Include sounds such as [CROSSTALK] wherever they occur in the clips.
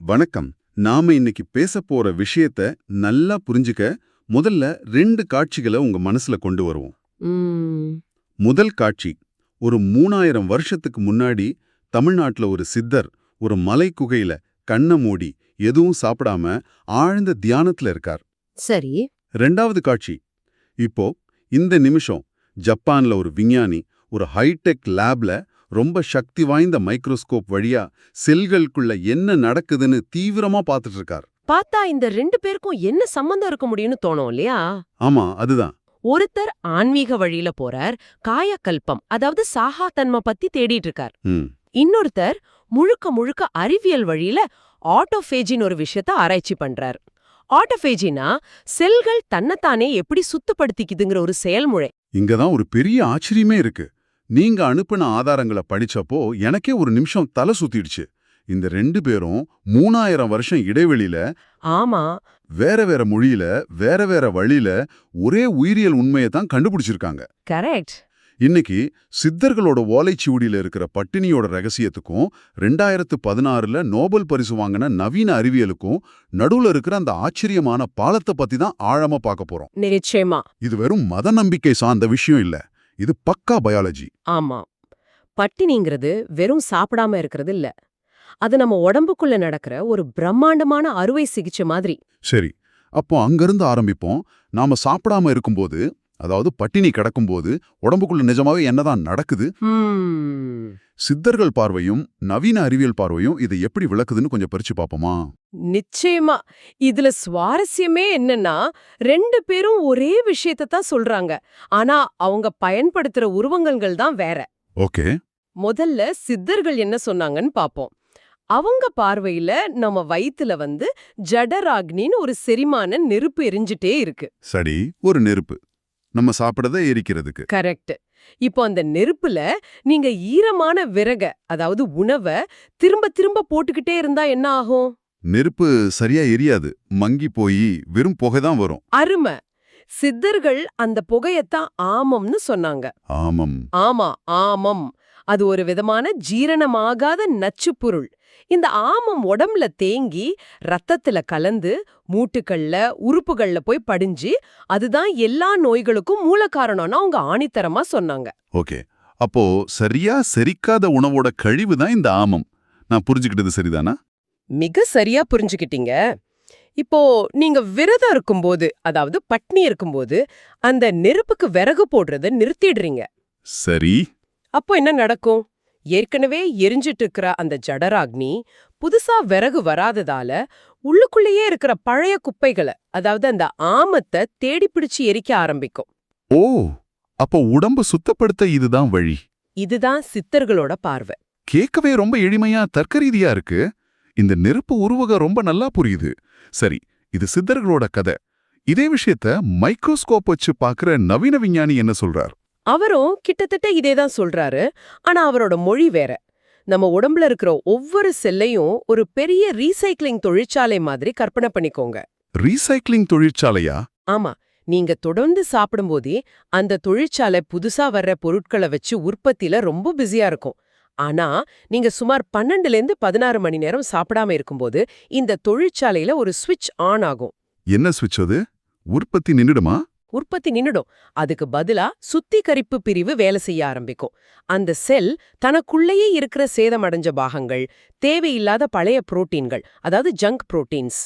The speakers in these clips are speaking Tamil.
வணக்கம். நாம இன்னைக்கு பேச போற விஷயத்த நல்லா புரிஞ்சுக்க முதல்ல ரெண்டு காட்சிகளை உங்க மனசுல கொண்டு வருவோம். முதல் காட்சி ஒரு மூணாயிரம் வருஷத்துக்கு முன்னாடி தமிழ்நாட்டுல ஒரு சித்தர் ஒரு மலை குகையில கண்ணை மூடி எதுவும் சாப்பிடாம ஆழ்ந்த தியானத்துல இருக்கார். சரி. ரெண்டாவது காட்சி இப்போ இந்த நிமிஷம் ஜப்பான்ல ஒரு விஞ்ஞானி ஒரு ஹைடெக் லேப்ல ரொம்ப சக்தி வாய்ந்த மைக்ரோஸ்கோப் வழியா செல்களுக்குள்ள என்ன நடக்குதுன்னு தீவிரமா பார்த்துட்டு இருக்கார் பார்த்தா இந்த ரெண்டு பேருக்கும் என்ன சம்பந்தம் இருக்க முடியும்னு தோணும் இல்லையா? ஆமா அதுதான். ஒருத்தர் ஆன்மீக வழியில போறார் காயக்கல்பம் அதாவது சாகா தன்மை பத்தி தேடிட்டு இருக்கார் இன்னொருத்தர் முழுக்க முழுக்க அறிவியல் வழியில ஆட்டோஃபேஜின்னு ஒரு விஷயத்த ஆராய்ச்சி பண்றார். ஆட்டோஃபேஜினா செல்கள் தன்னைத்தானே எப்படி சுத்தப்படுத்திக்குதுங்கிற ஒரு செயல்முறை. இங்கதான் ஒரு பெரிய ஆச்சரியமே இருக்கு. நீங்க அனுப்பின ஆதாரங்களை படிச்சப்போ எனக்கே ஒரு நிமிஷம் தலை சுத்திடுச்சு. இந்த ரெண்டு பேரும் மூணாயிரம் வருஷம் இடைவெளியில ஆமா. வேற வேற மொழியில வேற வேற வழியில ஒரே உயிரியல் உண்மையை தான் கண்டுபிடிச்சிருக்காங்க. கரெக்ட். இன்னைக்கு சித்தர்களோட ஓலைச்சுவடியில இருக்கிற பட்டினியோட ரகசியத்துக்கும் ரெண்டாயிரத்து பதினாறுல நோபல் பரிசு வாங்கின நவீன அறிவியலுக்கும் நடுவுல இருக்கிற அந்த ஆச்சரியமான பாலத்தை பத்தி தான் ஆழமா பார்க்க போறோம். நிச்சயமா. இது வெறும் மத நம்பிக்கை சார்ந்த விஷயம் இல்ல. இது பக்கா பயாலஜி. ஆமா. பட்டினிங்கிறது வெறும் சாப்பிடாம இருக்கிறது இல்ல. அது நம்ம உடம்புக்குள்ள நடக்கிற ஒரு பிரம்மாண்டமான அறுவை சிகிச்சை மாதிரி. சரி. அப்போ அங்கிருந்து ஆரம்பிப்போம். நாம சாப்பிடாம இருக்கும்போது அதாவது பட்டினி கிடக்கும்போது உடம்புக்குள்ள நிஜமாவே என்னதான் நடக்குது? சித்தர்கள் பார்வையும் நவீன அறிவியல் பார்வையும் இதை எப்படி விளக்குதுன்னு கொஞ்சம் பறிச்சு பார்ப்போமா? நிச்சயமா. இதுல சுவாரஸ்யமே என்னன்னா ரெண்டு பேரும் ஒரே விஷயத்தை தான் சொல்றாங்க. ஆனா அவங்க பயன்படுத்துற உருவங்கங்கள் தான் வேற. ஓகே. முதல்ல சித்தர்கள் என்ன சொன்னாங்கன்னு பாப்போம். அவங்க பார்வையில நம்ம வயித்துல வந்து ஜடராக்னின்னு ஒரு செரிமான நெருப்பு எரிஞ்சிட்டே இருக்கு. சரி ஒரு நெருப்பு. நம்ம சாப்பிடத எரிக்கிறதுக்கு. கரெக்ட். இப்போ அந்த நெருப்புல நீங்க ஈரமான விறக அதாவது உணவை திரும்ப திரும்ப போட்டுக்கிட்டே இருந்தா என்ன ஆகும்? நெருப்பு சரியா எரியாது. மங்கி போய் வெறும் புகை தான் வரும். அருமை. சித்தர்கள் அந்த புகையத்தான் ஆமம்னு சொன்னாங்க. ஆமம். ஆமா ஆமம். அது ஒரு விதமான ஜீரணமாகாத நச்சுப் பொருள். இந்த ஆமம் உடம்புல தேங்கி ரத்தத்துல கலந்து மூட்டுக்கள்ல உறுப்புகள்ல போய் படிஞ்சு அதுதான் எல்லா நோய்களுக்கும் மூல காரணம்னு அவங்க ஆணித்தரமா சொன்னாங்க. ஓகே. அப்போ சரியா செரிக்காத உணவோட கழிவு தான் இந்த ஆமம். நான் புரிஞ்சுக்கிட்டது சரிதானா? மிக சரியா புரிஞ்சுக்கிட்டீங்க. இப்போ நீங்க விரதம் இருக்கும்போது அதாவது பட்னி இருக்கும்போது அந்த நெருப்புக்கு விறகு போடுறத நிறுத்திடுறீங்க. சரி. அப்போ என்ன நடக்கும்? ஏற்கனவே எரிஞ்சிட்டு இருக்கிற அந்த ஜடராக்னி புதுசா விறகு வராததால உள்ளுக்குள்ளேயே இருக்கிற பழைய குப்பைகளை அதாவது அந்த ஆமத்தை தேடி பிடிச்சு எரிக்க ஆரம்பிக்கும். ஓ அப்போ உடம்ப சுத்தப்படுத்த இதுதான் வழி. இதுதான் சித்தர்களோட பார்வை. கேட்கவே ரொம்ப எளிமையா தர்க்கரீதியா இருக்கு. இந்த நெருப்பு உருவகம் ரொம்ப நல்லா புரியுது. சரி இது சித்தர்களோட கதை. இதே விஷயத்த மைக்ரோஸ்கோப் வச்சு பார்க்கிற நவீன விஞ்ஞானி என்ன சொல்றார்? அவரும் கிட்டத்தட்ட இதேதான் சொல்றாரு. ஆனா அவரோட மொழி வேற. நம்ம உடம்புல இருக்கிற ஒவ்வொரு செல்லையும் ஒரு பெரிய ரீசைக்ளிங் தொழிற்சாலை மாதிரி கற்பனை பண்ணிக்கோங்க. ரீசைக்ளிங் தொழிற்சாலையா? ஆமா. நீங்க தொடர்ந்து சாப்பிடும்போதே அந்த தொழிற்சாலை புதுசா வர்ற பொருட்களை வச்சு உற்பத்தியில ரொம்ப பிஸியா இருக்கும். ஆனா நீங்க சுமார் பன்னெண்டுல இருந்து பதினாறு மணி நேரம் சாப்பிடாம இருக்கும்போது இந்த தொழிற்சாலையில ஒரு ஸ்விட்ச் ஆன் ஆகும். என்ன சுவிட்ச் அது? உற்பத்தி நின்னுடுமா உற்பத்தி நின்னுடும். அதுக்கு பதிலா சுத்திகரிப்பு பிரிவு வேலை செய்ய ஆரம்பிக்கும். அந்த செல் தனக்குள்ளேயே இருக்கிற சேதமடைஞ்ச பாகங்கள் தேவையில்லாத பழைய புரோட்டீன்கள் அதாவது ஜங்க் புரோட்டீன்ஸ்.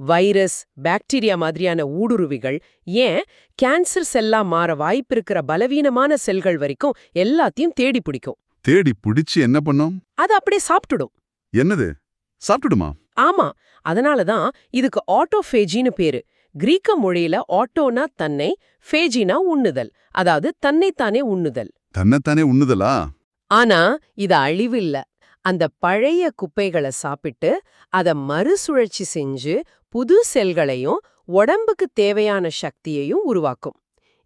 வைரஸ் பாக்டீரியா மாதிரியான ஊடுருவிகள் ஏன் கேன்சர் செல்லா மாற வாய்ப்பிருக்கிற பலவீனமான செல்கள் வரைக்கும் எல்லாத்தையும் தேடி பிடிக்கும். தேடி பிடிச்சு என்ன பண்ணோம்? அது அப்படியே சாப்பிட்டுடும். என்னது? சாப்பிட்டுடுமா? ஆமா. அதனால தான் இதுக்கு ஆட்டோஃபேஜின்னு பேரு. கிரீக்க மொழியில ஆட்டோனா தன்னை ஃபேஜினா உண்ணுதல். அதாவது தன்னைத்தானே உண்ணுதல். தன்னைத்தானே உண்ணுதலா? ஆனா இது அழிவு இல்ல அந்த பழைய குப்பைகளை சாப்பிட்டு அத மறுசுழற்சி செஞ்சு புது செல்களையும் உடம்புக்கு தேவையான சக்தியையும் உருவாக்கும்.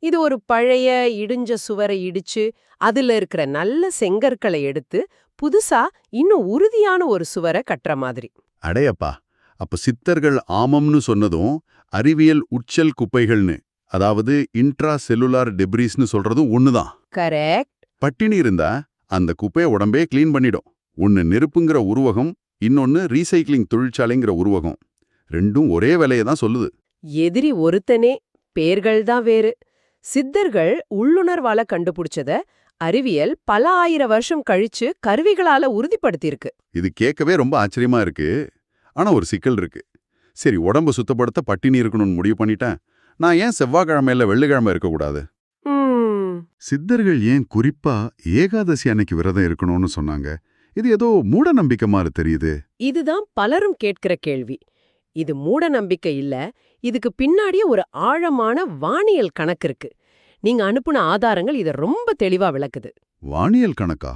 இது ஒரு பழைய இடிஞ்ச சுவரை இடிச்சு அதுல இருக்கிற நல்ல செங்கற்களை எடுத்து புதுசா இன்னும் உறுதியான ஒரு சுவரை கட்டுற மாதிரி. அடையப்பா! அப்ப சித்தர்கள் ஆமம்னு சொன்னதும் அறிவியல் உச்சல் குப்பைகள்னு அதாவது இன்ட்ரா செல்லுலார் டெப்ரிஸ்னு சொல்றதும் ஒண்ணுதான். கரெக்ட் பட்டினி இருந்தா அந்த குப்பைய உடம்பே க்ளீன் பண்ணிடும். ஒன்னு நெருப்புங்கிற உருவகம் இன்னொன்னு ரீசைக்ளிங் தொழிற்சாலைங்கிற உருவகம். ரெண்டும் ஒரே வேலையை தான் சொல்லுது. எதிரி ஒருத்தனே பேர்கள்தான் வேறு. சித்தர்கள் உள்ளுணர்வால கண்டுபிடிச்சத அறிவியல் பல ஆயிரம் வருஷம் கழிச்சு கருவிகளால உறுதிப்படுத்தியிருக்கு. இது கேட்கவே ரொம்ப ஆச்சரியமா இருக்கு. ஆனா ஒரு சிக்கல் இருக்கு. சரி உடம்ப சுத்தப்படுத்த பட்டினி இருக்கணும்னு முடிவு பண்ணிட்டேன். நான் ஏன் செவ்வாய்க்கிழமையில வெள்ளிக்கிழமை இருக்கக்கூடாது? சித்தர்கள் ஏன் குறிப்பா ஏகாதசி அன்னைக்கு விரதம் இருக்கணும்னு சொன்னாங்க? இது ஏதோ மூட நம்பிக்கை மாதிரி தெரியுது. இதுதான் பலரும் கேட்கிற கேள்வி. இது மூட நம்பிக்கை இல்ல இதுக்கு பின்னாடியே ஒரு ஆழமான வானியல் கணக்கு இருக்கு. நீங்க அனுப்புன ஆதாரங்கள் இத ரொம்ப தெளிவா விளக்குது. வானியல் கணக்கா?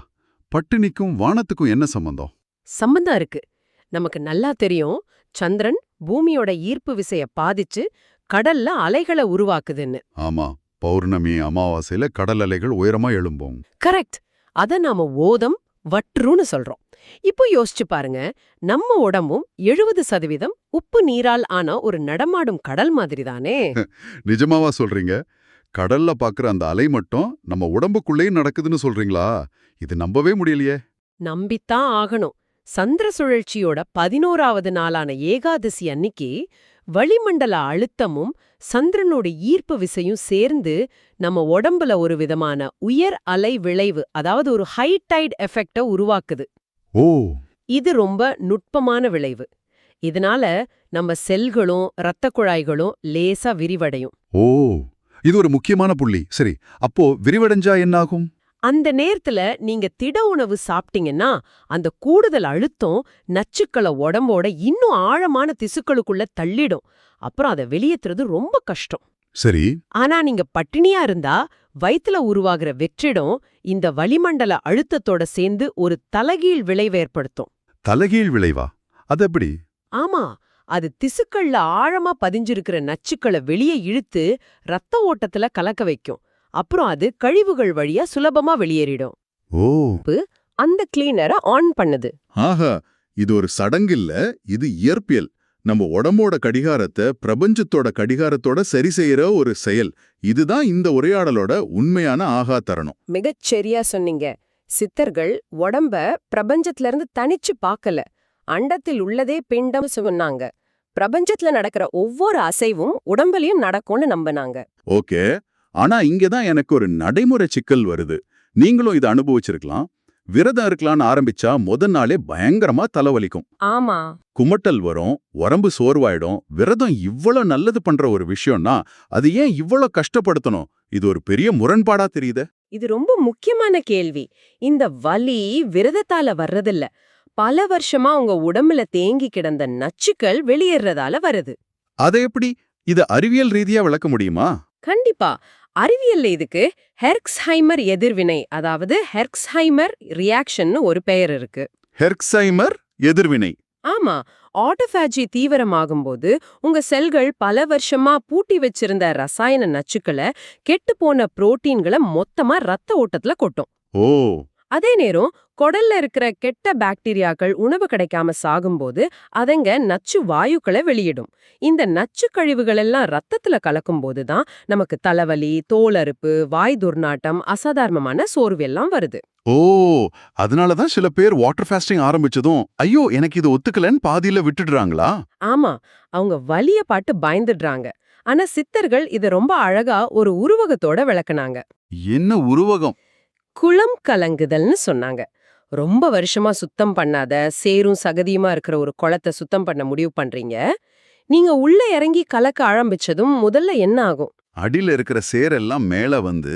பட்டினிக்கும் வானத்துக்கும் என்ன சம்பந்தம்? சம்பந்தம் இருக்கு. நமக்கு நல்லா தெரியும் சந்திரன் பூமியோட ஈர்ப்பு விசைய பாதிச்சு கடல்ல அலைகளை உருவாக்குதுன்னு. ஆமா பௌர்ணமி அமாவாசையில கடல் அலைகள் உயரமா எழும்போம். கரெக்ட். அத நாம ஓதம் வற்றுன்னு சொல்றோம். இப்போ யோசிச்சு பாருங்க நம்ம உடம்பும் எழுபது சதவீதம் உப்பு நீரால் ஆன ஒரு நடமாடும் கடல் மாதிரி தானே [LAUGHS] நிஜமாவா சொல்றீங்க? கடல்ல பாக்குற அந்த அலை மட்டும் நம்ம உடம்புக்குள்ளேயும் நடக்குதுன்னு சொல்றீங்களா? இது நம்பவே முடியலையே. நம்பித்தான் ஆகணும். சந்திர சுழற்சியோட பதினோராவது நாளான ஏகாதசி அன்னிக்கு வளிமண்டல அழுத்தமும் சந்திரனோட ஈர்ப்பு விசையும் சேர்ந்து நம்ம உடம்புல ஒரு விதமான உயர் அலை விளைவு அதாவது ஒரு ஹை டைட் எஃபெக்ட உருவாக்குது. ஓ! இது ரொம்ப நுட்பமான விளைவு. இதனால நம்ம செல்களும் இரத்த குழாய்களும் லேசா விரிவடையும். ஓ! இது ஒரு முக்கியமான புள்ளி. சரி அப்போ விரிவடைஞ்சா என்னாகும்? அந்த நேரத்துல நீங்க திட உணவு சாப்பிட்டீங்கன்னா அந்த கூடுதல் அழுத்தம் நச்சுக்களை உடம்போட இன்னும் ஆழமான திசுக்களுக்குள்ள தள்ளிடும். அப்புறம் அதை வெளியேத்துறது ரொம்ப கஷ்டம். சரி. ஆனா நீங்க பட்டினியா இருந்தா வயித்துல உருவாகிற வெற்றிடம் இந்த வளிமண்டல அழுத்தத்தோட சேர்ந்து ஒரு தலகீழ் விளைவு ஏற்படுத்தும். தலைகீழ் விளைவா? அது எப்படி? ஆமா. அது திசுக்கள்ல ஆழமா பதிஞ்சிருக்கிற நச்சுக்களை வெளியே இழுத்து ரத்த ஓட்டத்துல கலக்க வைக்கும். அப்புறம் அது கழிவுகள் வழியா சுலபமா வெளியேறிடும். ஓ. அந்த கிளீனரை ஆன் பண்ணுது. ஆஹா இது ஒரு சடங்கில்ல இது இயற்பியல். நம்ம உடம்போட கடிகாரத்தை பிரபஞ்சத்தோட கடிகாரத்தோட சரி செய்யற ஒரு செயல். இதுதான் இந்த உரையாடலோட உண்மையான ஆகா தரணும் மிகச் சரியா சொன்னீங்க. சித்தர்கள் உடம்ப பிரபஞ்சத்துல இருந்து தனிச்சு பார்க்கல அண்டத்தில் உள்ளதே பிண்டம் சொன்னாங்க. பிரபஞ்சத்துல நடக்கிற ஒவ்வொரு அசைவும் உடம்புலயும் நடக்கும்னு நம்பினாங்க. ஓகே. ஆனா இங்க தான் எனக்கு ஒரு நடைமுறை சிக்கல் வருது. நீங்களும் இதை அனுபவிச்சிருக்கலாம். விரதம் இருக்கலாம்னு ஆரம்பிச்சா முத நாளே பயங்கரமா தலைவலிக்கும். ஆமா. குமட்டல் வரும் உடம்பு சோர்வாயிடும். விரதம் இவ்வளோ நல்லது பண்ற ஒரு விஷயம்னா அது ஏன் இவ்வளோ கஷ்டப்படுத்தணும்? இது ஒரு பெரிய முரண்பாடா தெரியுதே. இது ரொம்ப முக்கியமான கேள்வி. இந்த வலி விரதத்தால வர்றதில்ல. பல வருஷமா உங்க உடம்புல தேங்கி கிடந்த நச்சுக்கள் வெளியேறதால வருது. அதை எப்படி? இத அறிவியல் ரீதியா விளக்க முடியுமா? கண்டிப்பா. அறிவியல்ல இதுக்கு ஹெர்க்ஸ்ஹைமர் எதிர்வினை அதாவது ஹெர்க்ஸ்ஹைமர் ரியாக்ஷன்னு ஒரு பெயர் இருக்கு. ஹெர்க்சைமர் எதிர்வினை. ஆமா ஆட்டோஃபாஜி தீவிரமாகும்போது உங்க செல்கள் பல வருஷமா பூட்டி வச்சிருந்த ரசாயன நச்சுக்களை கெட்டுப்போன புரோட்டீன்களை மொத்தமா ரத்த ஓட்டத்துல கொட்டும். ஓ. அதே நேரம் குடல்ல இருக்கிற கெட்ட பாக்டீரியாக்கள் உணவு கிடைக்காம சாகும்போது அதங்க நச்சு வாயுக்களை வெளியிடும். இந்த நச்சு கழிவுகள் எல்லாம் ரத்தத்துல கலக்கும்போது தான் நமக்கு தலைவலி தோலறுப்பு வாய் துர்நாட்டம் அசாதாரணமான சோர்வு எல்லாம் வருது. ஓ! அதனால தான் சில பேர் வாட்டர் ஃபாஸ்டிங் ஆரம்பிச்சதும் ஐயோ எனக்கு இது ஒத்துக்கலன்னு பாதியில விட்டுடுறாங்களா? ஆமா அவங்க வலிய பாட்டு பயந்துடுறாங்க. ஆனா சித்தர்கள் இத ரொம்ப அழகா ஒரு உருவகத்தோட விளக்குனாங்க. என்ன உருவகம்? குளம் கலங்குதல்னு சொன்னாங்க. ரொம்ப வருஷமா சுத்தம் பண்ணாத சேரும் சகதியுமா இருக்கிற ஒரு குளத்தை சுத்தம் பண்ண முடிவு பண்றீங்க. நீங்க உள்ள இறங்கி கலக்க ஆரம்பிச்சதும் முதல்ல என்ன ஆகும்? அடியில இருக்கிற சேரெல்லாம் மேல வந்து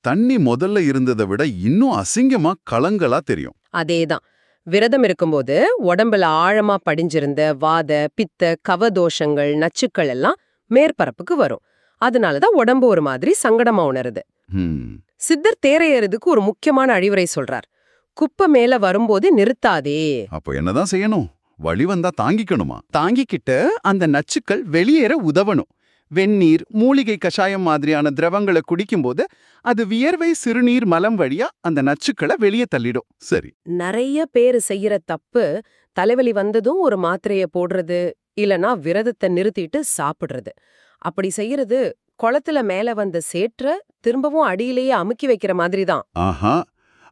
தண்ணி முதல்ல இருந்ததை விட இன்னும் அசிங்கமா கலங்களா தெரியும். அதேதான். விரதம் இருக்கும்போது உடம்புல ஆழமா படிஞ்சிருந்த வாத பித்த கவதோஷங்கள் நச்சுக்கள் எல்லாம் மேற்பரப்புக்கு வரும். அதனாலதான் உடம்பு ஒரு மாதிரி சங்கடமா உணருது. சித்தர் தேரையறதுக்கு ஒரு முக்கியமான அழிவுரை சொல்றார். குப்பை மேல வரும்போது நிறுத்தாதே. அப்போ என்னதான் செய்யணும்? வழி வந்தா தாங்கிக்கணுமா? தாங்கிக்கிட்டு அந்த நச்சுக்கள் வெளியேற உதவணும். வெந்நீர் மூலிகை கஷாயம் மாதிரியான திரவங்களை குடிக்கும்போது அது வியர்வை சிறுநீர் மலம் வழியா அந்த நச்சுக்களை வெளியே தள்ளிடும். சரி. நிறைய பேரு செய்யற தப்பு தலைவலி வந்ததும் ஒரு மாத்திரைய போடுறது இல்லனா விரதத்தை நிறுத்திட்டு சாப்பிடுறது. அப்படி செய்யறது குளத்துல மேல வந்த சேற்ற திரும்பவும் அடியிலேயே அமுக்கி வைக்கிற மாதிரி தான் ஆஹா.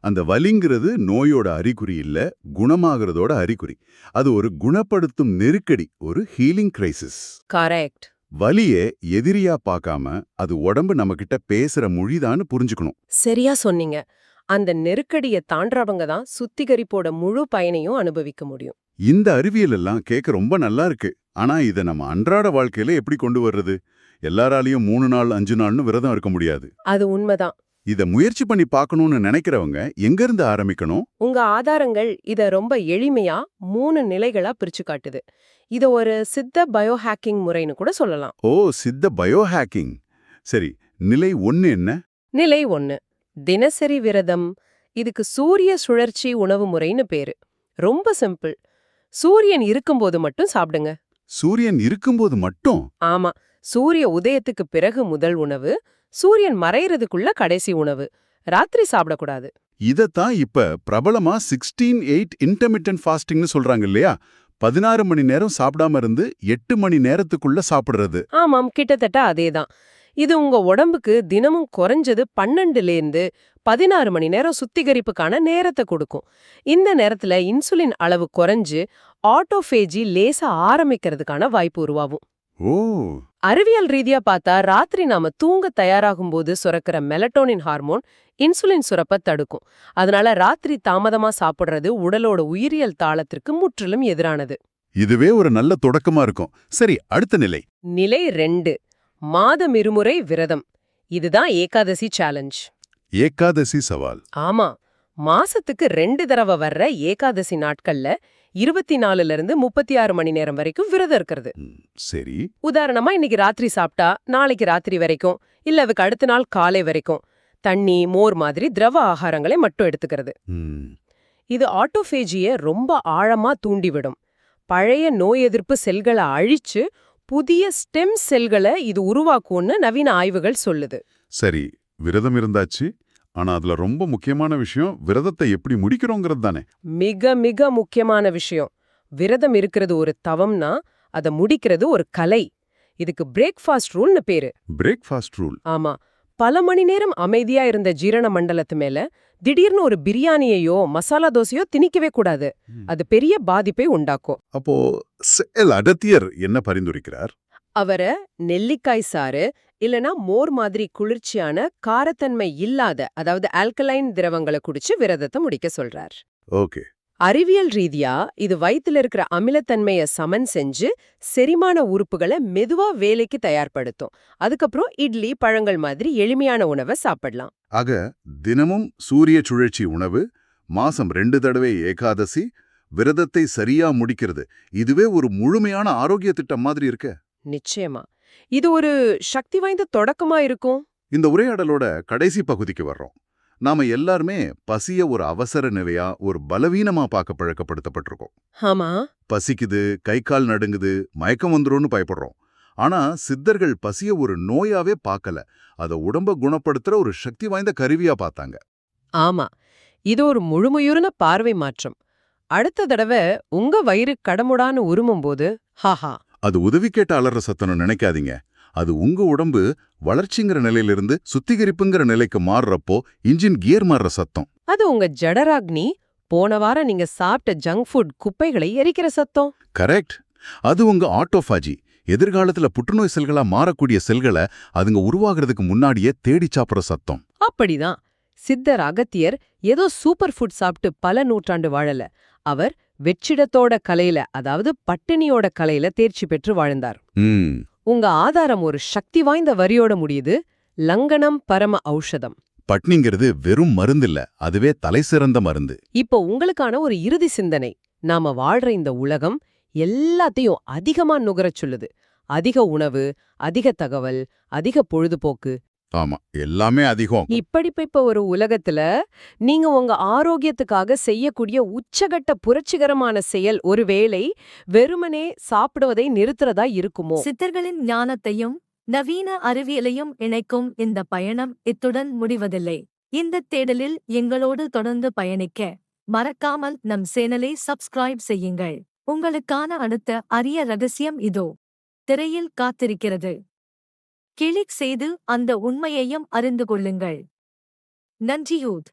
அந்த வலிங்கிறது நோயோட அறிகுறி இல்ல குணமாகிறதோட அறிகுறி. அது ஒரு குணப்படுத்தும் நெருக்கடி ஒரு ஹீலிங் கிரைசிஸ். கரெக்ட். வலியை எதிரியா பார்க்காம அது உடம்பு நம்மகிட்ட பேசுற மொழிதான்னு புரிஞ்சுக்கணும். சரியா சொன்னீங்க. அந்த நெருக்கடிய தாண்டறவங்க தான் சுத்திகரிப்போட முழு பயனையும் அனுபவிக்க முடியும். இந்த அறிவியல் எல்லாம் கேட்க ரொம்ப நல்லா இருக்கு. ஆனா இதை நம்ம அன்றாட வாழ்க்கையில எப்படி கொண்டு வர்றது? எல்லாராலையும் மூணு நாள் அஞ்சு நாள்னு விரதம் இருக்க முடியாது. அது உண்மைதான். இத முயற்சி பண்ணி பார்க்கணும்னு நினைக்கிறவங்க எங்கிருந்து ஆரம்பிக்கணும்? உங்க ஆதாரங்கள் இத ரொம்ப எளிமையா மூணு நிலைகளா பிரிச்சு காட்டுது. இத ஒரு சித்த பயோஹேக்கிங் முறைன்னு கூட சொல்லலாம். ஓ சித்த பயோ ஹேக்கிங் சரி நிலை ஒன்னு என்ன? நிலை ஒன்னு தினசரி விரதம் இதுக்கு சூரிய சுழற்சி உணவு முறைன்னு பேரு. ரொம்ப சிம்பிள். சூரியன் இருக்கும்போது மட்டும் சாப்பிடுங்க. சூரியன் இருக்கும்போது மட்டும்? ஆமா. சூரிய உதயத்துக்கு பிறகு முதல் உணவு சூரியன் மறையறதுக்குள்ள கடைசி உணவு. ராத்திரி சாப்பிடக்கூடாது. இதத்தான் இப்ப பிரபலமா சிக்ஸ்டீன் எயிட் இன்டர்மிட்டன்ட் ஃபாஸ்டிங்னு சொல்றாங்க இல்லையா? பதினாறு மணி நேரம் சாப்பிடாம இருந்து எட்டு மணி நேரத்துக்குள்ள சாப்பிடுறது. ஆமாம் கிட்டத்தட்ட அதேதான். இது உங்க உடம்புக்கு தினமும் குறைஞ்சது பன்னெண்டுலேருந்து பதினாறு மணி நேரம் சுத்திகரிப்புக்கான நேரத்தை கொடுக்கும். இந்த நேரத்துல இன்சுலின் அளவு குறைஞ்சு ஆட்டோஃபேஜி லேசா ஆரம்பிக்கிறதுக்கான வாய்ப்பு உருவாகும். ஓ! அறிவியல் ரீதியா பார்த்தா ராத்திரி நாம தூங்க தயாராகும் போது சுரக்கிற மெலட்டோனின் ஹார்மோன் இன்சுலின் சுரப்ப தடுக்கும். அதனால ராத்திரி தாமதமா சாப்பிடுறது உடலோட உயிரியல் தாளத்திற்கு முற்றிலும் எதிரானது. இதுவே ஒரு நல்ல தொடக்கமா இருக்கும். சரி அடுத்த நிலை. நிலை ரெண்டு. மாதம் இருமுறை விரதம். இதுதான் ஏகாதசி சேலஞ்ச் ஏகாதசி சவால். ஆமா. மாசத்துக்கு ரெண்டு தடவை வர்ற ஏகாதசி நாட்கள்ல இருபத்தி நாலுல இருந்து முப்பத்தி ஆறு மணி நேரம் வரைக்கும் விரதம் இருக்கிறது. சரி. உதாரணமா இன்னைக்கு ராத்திரி சாப்பிட்டா நாளைக்கு ராத்திரி வரைக்கும் இல்ல அதுக்கு அடுத்த நாள் காலை வரைக்கும். தண்ணி மோர் மாதிரி திரவ ஆகாரங்களை மட்டும் எடுத்துக்கிறது. இது ஆட்டோஃபேஜிய ரொம்ப ஆழமா தூண்டிவிடும். பழைய நோய் எதிர்ப்பு செல்களை அழிச்சு புதிய ஸ்டெம் செல்களை இது உருவாக்கும்னு நவீன ஆய்வுகள் சொல்லுது. சரி விரதம் இருந்தாச்சு. ஆனா அதுல ரொம்ப முக்கியமான விஷயம் விரதத்தை எப்படி முடிக்கிறோங்கிறது தானே. மிக மிக முக்கியமான விஷயம். விரதம் இருக்கிறது ஒரு தவம்னா அதை முடிக்கிறது ஒரு கலை. இதுக்கு பிரேக்ஃபாஸ்ட் ரூல்னு பேரு. பிரேக்ஃபாஸ்ட் ரூல் ஆமா. பல மணி நேரம் அமைதியா இருந்த ஜீரண மண்டலத்து மேல திடீர்னு ஒரு பிரியாணியையோ மசாலா தோசையோ திணிக்கவே கூடாது. அது பெரிய பாதிப்பை உண்டாக்கும். அப்போ செயல் அடத்தியர் என்ன பரிந்துரைக்கிறார்? அவர நெல்லிக்காய் சாறு இல்லனா மோர் மாதிரி குளிர்ச்சியான காரத்தன்மை இல்லாத அதாவது ஆல்கலைன் திரவங்களை குடிச்சு விரதத்தை முடிக்க சொல்றார். ஓகே. அறிவியல் ரீதியா இது வயித்துல இருக்கிற அமிலத்தன்மைய சமன் செஞ்சு செரிமான உறுப்புகளை மெதுவா வேலைக்கு தயார்படுத்தும். அதுக்கப்புறம் இட்லி பழங்கள் மாதிரி எளிமையான உணவை சாப்பிடலாம். ஆக தினமும் சூரிய சுழற்சி உணவு மாசம் ரெண்டு தடவை ஏகாதசி விரதத்தை சரியா முடிக்கிறது. இதுவே ஒரு முழுமையான ஆரோக்கிய திட்டம் மாதிரி இருக்க. நிச்சயமா. இது ஒரு சக்தி வாய்ந்த தொடக்கமா இருக்கும்? இந்த உரையாடலோட கடைசி பகுதிக்கு வர்றோம். நாம எல்லாருமே பசிய ஒரு அவசர நிலையா ஒரு பலவீனமா பார்க்க பழக்கப்படுத்தப்பட்டிருக்கோம். ஆமா. பசிக்குது கை கால் நடுங்குது மயக்கம் வந்துரும்னு பயப்படுறோம். ஆனா சித்தர்கள் பசிய ஒரு நோயாவே பார்க்கல. அத உடம்ப குணப்படுத்துற ஒரு சக்தி வாய்ந்த கருவியா பார்த்தாங்க. ஆமா. இது ஒரு முழுமையுறுன பார்வை மாற்றம். அடுத்த தடவை உங்க வயிறு கடமுடான்னு உருமும்போது ஹாஹா. அது உதவி கேட்ட அலற சத்தனம் நினைக்காதீங்க. அது உங்க உடம்பு வளர்ச்சிங்கிற நிலையிலிருந்து சுத்திகரிப்புங்கிற நிலைக்கு மாறுறப்போ இன்ஜின் கியர் மாறுற சத்தம். அது உங்க ஜடராக்னி போன வாரம் நீங்க சாப்பிட்ட ஜங்க் ஃபுட் குப்பைகளை எரிக்கிற சத்தம். கரெக்ட். அது உங்க ஆட்டோஃபாஜி எதிர்காலத்துல புற்றுநோய் செல்களா மாறக்கூடிய செல்களை அதுங்க உருவாகிறதுக்கு முன்னாடியே தேடி சாப்பிடுற சத்தம். அப்படிதான். சித்தர் அகத்தியர் ஏதோ சூப்பர் ஃபுட் சாப்பிட்டு பல நூற்றாண்டு வாழல. அவர் வெற்றிடத்தோட கலையில அதாவது பட்டினியோட கலையில தேர்ச்சி பெற்று வாழ்ந்தார். உங்க ஆதாரம் ஒரு சக்தி வாய்ந்த வரியோட முடியுது லங்கனம் பரம ஔஷதம். பட்னிங்கிறது வெறும் மருந்தில்ல அதுவே தலை சிறந்த மருந்து. இப்போ உங்களுக்கான ஒரு இறுதி சிந்தனை நாம வாழ்ற இந்த உலகம் எல்லாத்தையும் அதிகமா நுகரச் சொல்லுது. அதிக உணவு அதிக தகவல் அதிக பொழுதுபோக்கு ஆமா எல்லாமே அதிகம். இப்படிப்பட்ட ஒரு உலகத்துல நீங்க உங்க ஆரோக்கியத்துக்காக செய்யக்கூடிய உச்சகட்ட புரட்சிகரமான செயல் ஒருவேளை வெறுமனே சாப்பிடுவதை நிறுத்துறதா இருக்குமோ? சித்தர்களின் ஞானத்தையும் நவீன அறிவியலையும் இணைக்கும் இந்த பயணம் இத்துடன் முடிவதில்லை. இந்த தேடலில் எங்களோடு தொடர்ந்து பயணிக்க மறக்காமல் நம் சேனலை சப்ஸ்கிரைப் செய்யுங்கள். உங்களுக்கான அடுத்த அரிய ரகசியம் இதோ. திரையில் காத்திருக்கிறது. கிளிக் செய்து அந்த உண்மையையும் அறிந்து கொள்ளுங்கள். நன்றியூத்